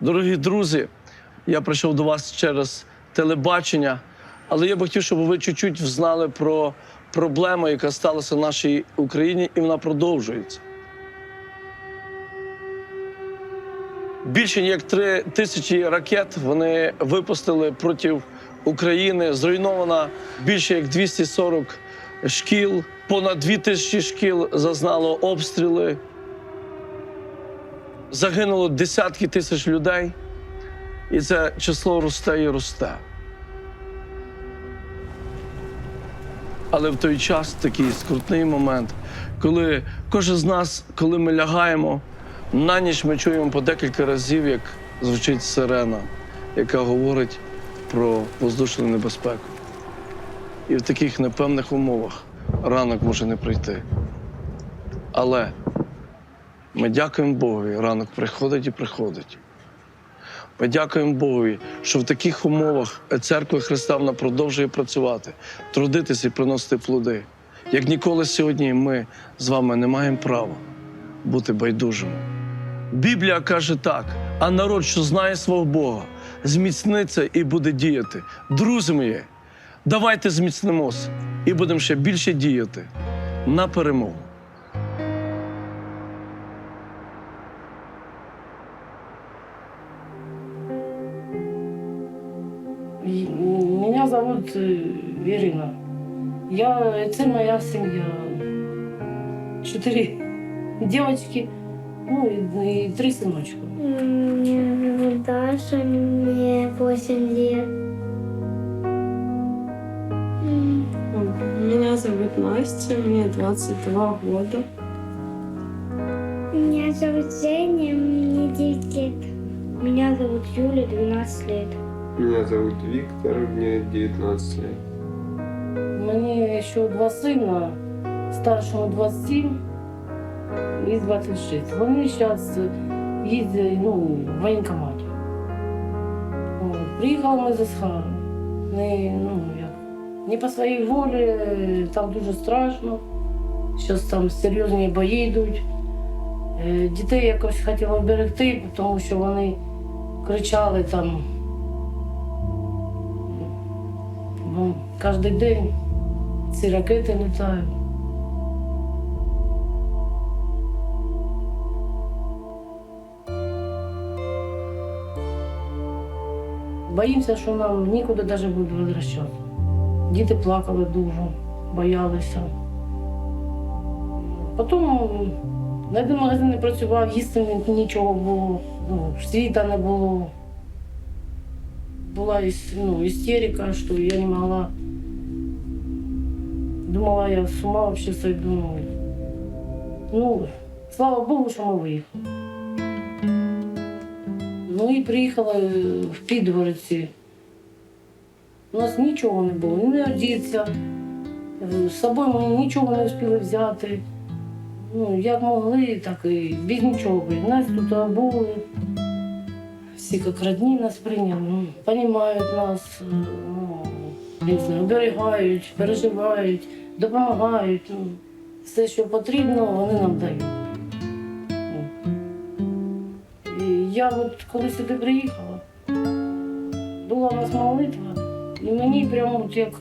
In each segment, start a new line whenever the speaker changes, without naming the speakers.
Дорогі друзі, я прийшов до вас через телебачення, але я б хотів, щоб ви чуть-чуть знали про проблему, яка сталася в нашій Україні, і вона продовжується. Більше ніж три тисячі ракет вони випустили проти України. Зруйновано більше як 240 шкіл, понад 2 тисячі шкіл зазнало обстріли. Загинуло десятки тисяч людей, і це число росте і росте. Але в той час такий скрутний момент, коли кожен з нас, коли ми лягаємо, на ніч ми чуємо по декілька разів, як звучить сирена, яка говорить про воздушну небезпеку. І в таких непевних умовах ранок може не прийти. Але ми дякуємо Богові, ранок приходить і приходить. Ми дякуємо Богові, що в таких умовах церква Христа продовжує працювати, трудитися і приносити плоди. Як ніколи сьогодні ми з вами не маємо права бути байдужими. Біблія каже так: а народ, що знає свого Бога, зміцниться і буде діяти. Друзі мої, давайте зміцнимося і будемо ще більше діяти на перемогу.
Зовут Ирина. Я, это моя семья. Четыре девочки, ну и, и три сыночка.
Меня зовут Даша, мне 8 лет.
Меня зовут Настя, мне 22 года.
Меня зовут Женя, мне 9 лет. Меня зовут Юля, 12 лет.
Меня зовут Виктор, мне 19 лет.
Мені ще два сина, старшому 27 і 26. Вони зараз їздять ну, в воєнкоматі. От, Приїхали ми з Ісхара. Не, ну, як, не по своїй волі, там дуже страшно. Зараз там серйозні бої йдуть. Е, Дітей якось хотіла вберегти, тому що вони кричали там. Ну, Кожен день ці ракети літають. Боїмося, що нам нікуди навіть буде возвращати. Діти плакали дуже, боялися. Потім на один магазин не працював, їсти нічого було, ну, світа не було. Була іс- ну, істерика, що я не могла Думала, я с ума вообще сойду. Ну, ну, слава Богу, що ми виїхали. Ну і приїхала е, в Підгородці. У нас нічого не було, не одіться. З собою ми нічого не встигли взяти. Ну, як могли, так і без нічого. Нас тут обули. Всі як родні нас прийняли, ну, розуміють нас, е, ну, не знаю, оберігають, переживають, допомагають. Ну, все, що потрібно, вони нам дають. Ну. І я от коли сюди приїхала, була у нас молитва, і мені прямо от як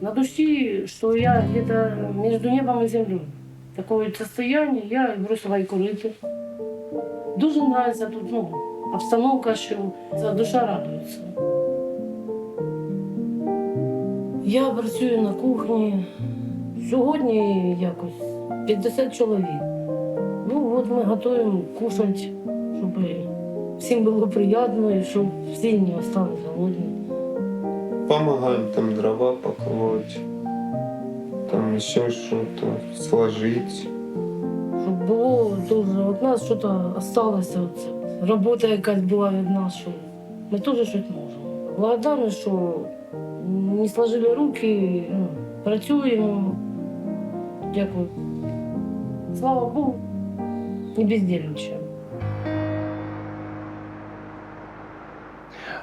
на душі, що я где-то між небом і землею. Такое состояние, я бросила і курити. Дуже подобається тут ну, обстановка, що ця душа радується. Я працюю на кухні. Сьогодні якось 50 чоловік. Ну от ми готуємо кушати, щоб всім було приємно і щоб всі не остались голодні.
Помогаем там дрова поколоть, там еще что-то сложить.
Щоб було дуже от нас щось залишилося. От, робота якась була від нас, що ми теж щось можемо. Благодарна, що не сложили руки, ну, працюємо. Дякую. Слава Богу, не бездельничаємо.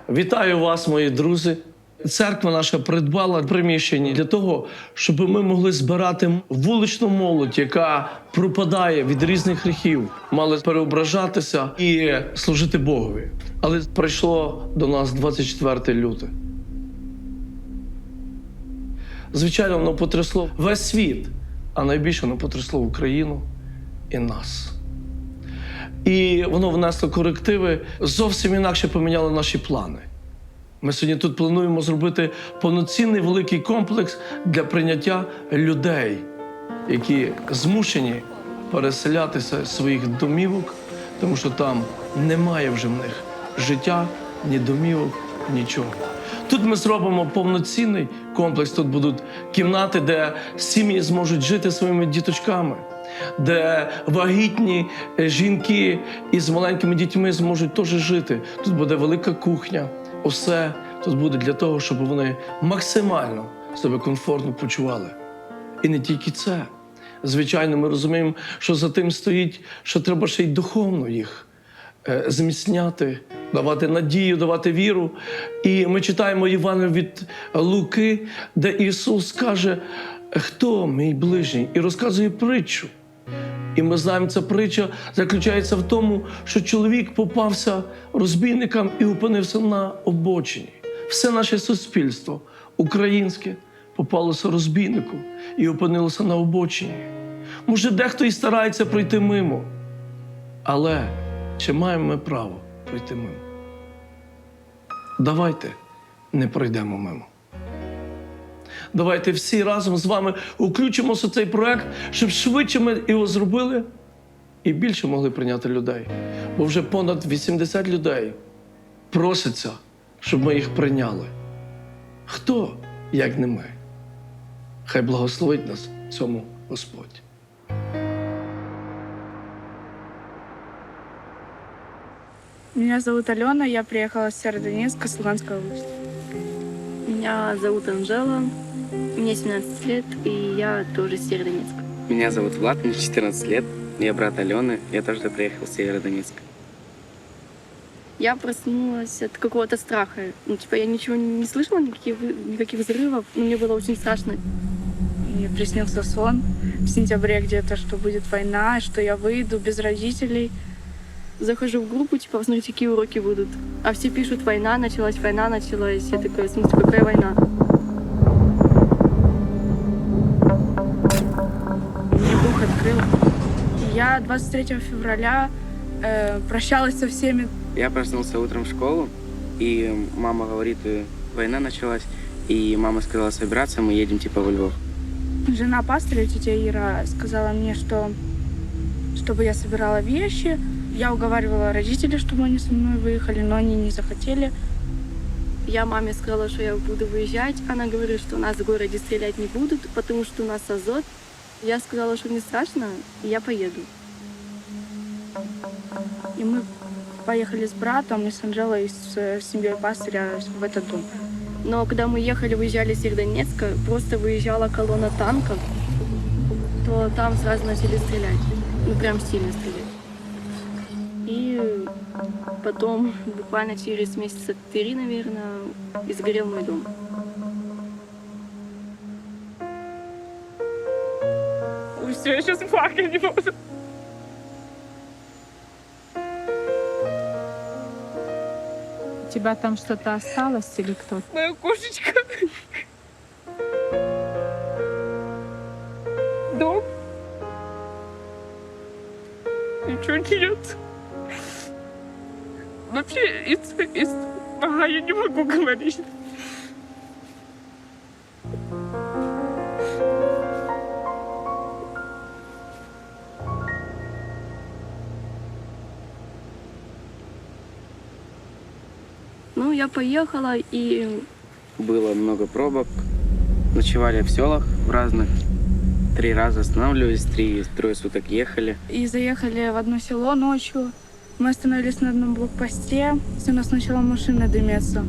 Вітаю вас, мої друзі. Церква наша придбала приміщення для того, щоб ми могли збирати вуличну молодь, яка пропадає від різних гріхів, мали переображатися і служити Богові. Але прийшло до нас 24 люте. Звичайно, воно потрясло весь світ, а найбільше воно потрясло Україну і нас. І воно внесло корективи, зовсім інакше поміняло наші плани. Ми сьогодні тут плануємо зробити повноцінний великий комплекс для прийняття людей, які змушені переселятися з своїх домівок, тому що там немає вже в них життя, ні домівок, нічого. Тут ми зробимо повноцінний комплекс. Тут будуть кімнати, де сім'ї зможуть жити своїми діточками, де вагітні е, жінки із маленькими дітьми зможуть теж жити. Тут буде велика кухня. Усе тут буде для того, щоб вони максимально себе комфортно почували. І не тільки це. Звичайно, ми розуміємо, що за тим стоїть, що треба ще й духовно їх е, зміцняти, давати надію, давати віру. І ми читаємо Івана від Луки, де Ісус каже, хто мій ближній, і розказує притчу. І ми знаємо, ця притча заключається в тому, що чоловік попався розбійникам і опинився на обочині. Все наше суспільство українське попалося розбійнику і опинилося на обочині. Може, дехто і старається пройти мимо. Але чи маємо ми право пройти мимо? Давайте не пройдемо мимо. Давайте всі разом з вами включимося в цей проект, щоб швидше ми його зробили і більше могли прийняти людей. Бо вже понад 80 людей просяться, щоб ми їх прийняли. Хто, як не ми? Хай благословить нас цьому Господь.
Меня зовут Алена, я приехала с Северодонецка, с Луганской области.
Меня зовут Анжела, мне 17 лет, и я тоже из Северодонецка.
Меня зовут Влад, мне 14 лет. Я брат Алены, я тоже приехал с Северодонецка.
Я проснулась от какого-то страха. Ну, типа, я ничего не слышала, никаких, никаких взрывов, но мне было очень страшно.
Мне приснился сон в сентябре где-то, что будет война, что я выйду без родителей.
Захожу в группу, типа, посмотрите, какие уроки будут. А все пишут, война началась, война началась. Я такая, в смысле, какая война?
И Я 23 февраля э, прощалась со всеми.
Я проснулся утром в школу, и мама говорит, э, война началась. И мама сказала собираться, мы едем типа во Львов.
Жена пастыря, тетя Ира, сказала мне, что чтобы я собирала вещи. Я уговаривала родителей, чтобы они со мной выехали, но они не захотели.
Я маме сказала, что я буду выезжать. Она говорит, что у нас в городе стрелять не будут, потому что у нас азот. Я сказала, что не страшно, и я поеду.
И мы поехали с братом и с Анжелой, и с э, семьей пастыря в этот дом.
Но когда мы ехали, выезжали с Северодонецка, просто выезжала колонна танков, то там сразу начали стрелять. Ну, прям сильно стрелять. И потом, буквально через месяца три, наверное, и сгорел мой дом.
Все, я сейчас плакать не буду.
У тебя там что-то осталось или кто-то?
Моя кошечка. Дом. Ничего нет. Вообще, из, из... Ага, я не могу говорить.
Я поехала, и
Было много пробок. Ночевали в селах в разных. Три раза останавливались, три, трое суток ехали.
И заехали в одно село ночью. Мы остановились на одном блокпосте. У нас начала машина дыметься.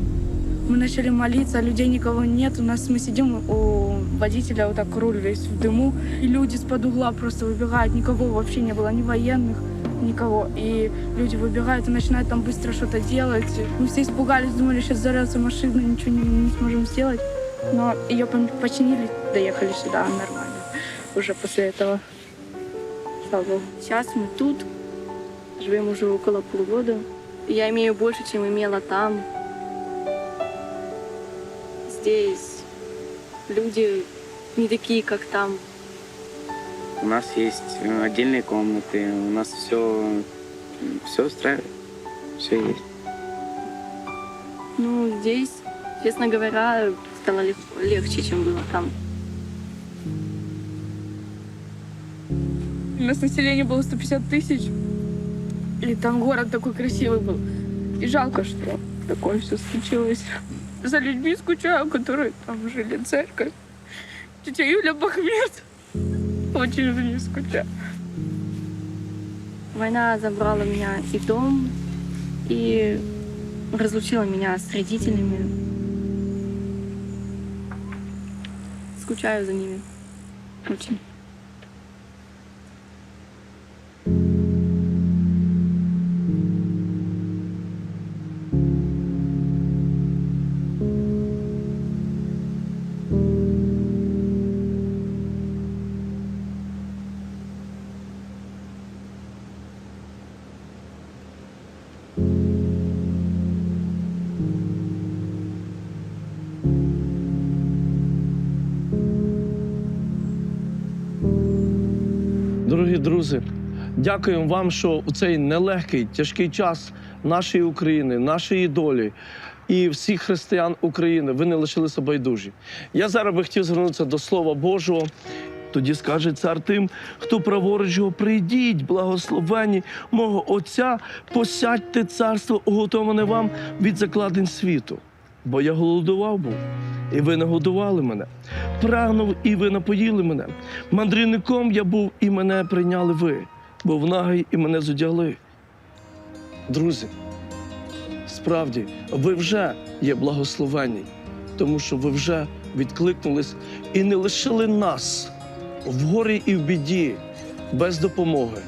Мы начали молиться, а людей никого нет. У нас мы сидим у водителя, вот так руль весь в дыму. И люди с под угла просто выбегают. Никого вообще не было, ни военных, никого. И люди выбегают и начинают там быстро что-то делать. Мы все испугались, думали, сейчас взорвется машина, ничего не, не сможем сделать. Но ее починили, доехали сюда нормально. Уже после этого. Слава Богу.
Сейчас мы тут, живем уже около полугода. Я имею больше, чем имела там. Здесь люди не такие, как там.
У нас есть э, отдельные комнаты, у нас все, все устраивает, все есть.
Ну, здесь, честно говоря, стало лег- легче, чем было там.
У нас население было 150 тысяч. И там город такой красивый был. И жалко, что такое все случилось. За людьми скучаю, которые там жили, церковь. Тетя Юля Бахмет. Очень за ней скучаю.
Война забрала меня и дом, и разлучила меня с родителями. Скучаю за ними. Очень.
Дорогі друзі, дякуємо вам, що у цей нелегкий, тяжкий час нашої України, нашої долі і всіх християн України ви не лишилися байдужі. Я зараз би хотів звернутися до Слова Божого. Тоді скаже цар тим, хто праворуч його, прийдіть, благословені мого Отця, посядьте царство, уготоване вам від закладень світу. Бо я голодував був, і ви нагодували мене. Прагнув, і ви напоїли мене. Мандрівником я був, і мене прийняли ви. Був нагий, і мене зодягли. Друзі, справді, ви вже є благословені, тому що ви вже відкликнулись і не лишили нас в горі і в біді, без допомоги,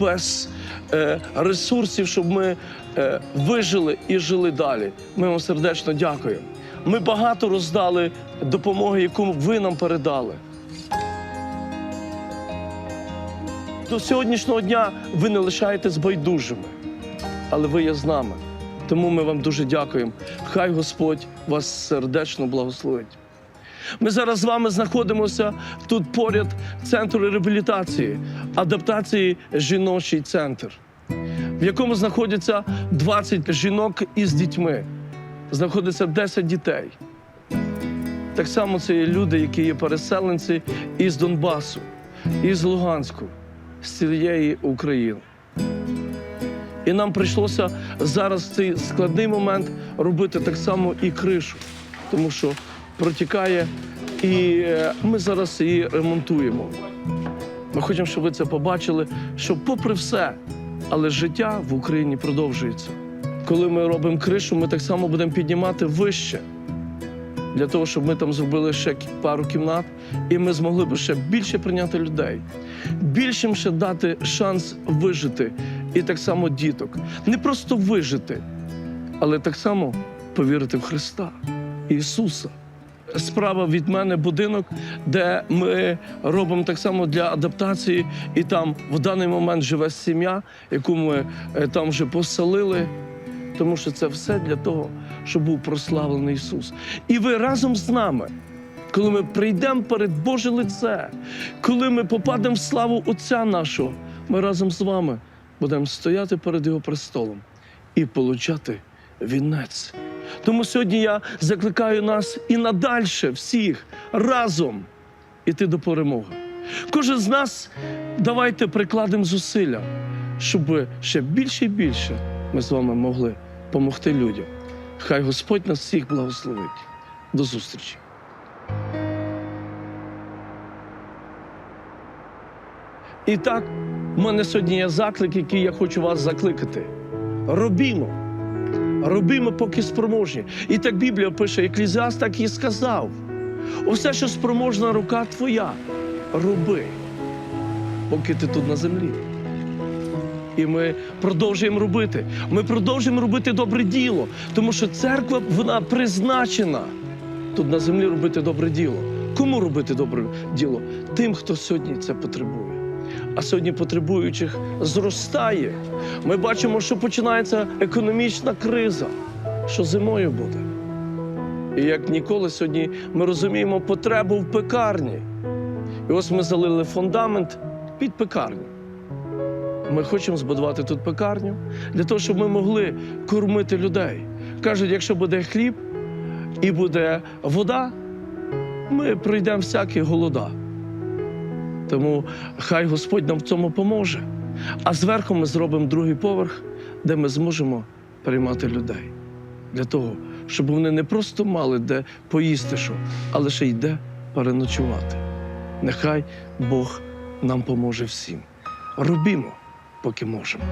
без е, ресурсів, щоб ми вижили і жили далі. Ми вам сердечно дякуємо. Ми багато роздали допомоги, яку ви нам передали. До сьогоднішнього дня ви не лишаєтесь байдужими, але ви є з нами. Тому ми вам дуже дякуємо. Хай Господь вас сердечно благословить. Ми зараз з вами знаходимося тут поряд центру реабілітації, адаптації жіночий центр, в якому знаходяться 20 жінок із дітьми, знаходиться 10 дітей. Так само це є люди, які є переселенці із Донбасу, із Луганську, з цієї України. І нам прийшлося зараз в цей складний момент робити так само і кришу, тому що протікає, і е, ми зараз її ремонтуємо. Ми хочемо, щоб ви це побачили, що, попри все, але життя в Україні продовжується. Коли ми робимо кришу, ми так само будемо піднімати вище для того, щоб ми там зробили ще пару кімнат, і ми змогли б ще більше прийняти людей, більшим ще дати шанс вижити, і так само діток. Не просто вижити, але так само повірити в Христа, Ісуса. Справа від мене будинок, де ми робимо так само для адаптації, і там в даний момент живе сім'я, яку ми е, там вже поселили. Тому що це все для того, щоб був прославлений Ісус. І ви разом з нами, коли ми прийдемо перед Боже лице, коли ми попадемо в славу Отця нашого, ми разом з вами будемо стояти перед Його престолом і получати вінець. Тому сьогодні я закликаю нас і надальше всіх разом іти до перемоги. Кожен з нас давайте прикладемо зусилля, щоб ще більше і більше ми з вами могли допомогти людям. Хай Господь нас всіх благословить. До зустрічі. І так, в мене сьогодні є заклик, який я хочу вас закликати. Робімо. Робімо, поки спроможні. І так Біблія пише, Еклізіаст так і сказав. Усе, що спроможна рука твоя, роби, поки ти тут на землі. І ми продовжуємо робити. Ми продовжуємо робити добре діло, тому що церква вона призначена тут на землі робити добре діло. Кому робити добре діло? Тим, хто сьогодні це потребує. А сьогодні потребуючих зростає. Ми бачимо, що починається економічна криза, що зимою буде. І як ніколи сьогодні ми розуміємо потребу в пекарні. І ось ми залили фундамент під пекарню. Ми хочемо збудувати тут пекарню для того, щоб ми могли кормити людей. Кажуть, якщо буде хліб і буде вода, ми пройдемо всякі голода. Тому хай Господь нам в цьому поможе. А зверху ми зробимо другий поверх, де ми зможемо приймати людей. Для того, щоб вони не просто мали де поїсти, що, але ще й де переночувати. Нехай Бог нам поможе всім. Робімо, поки можемо.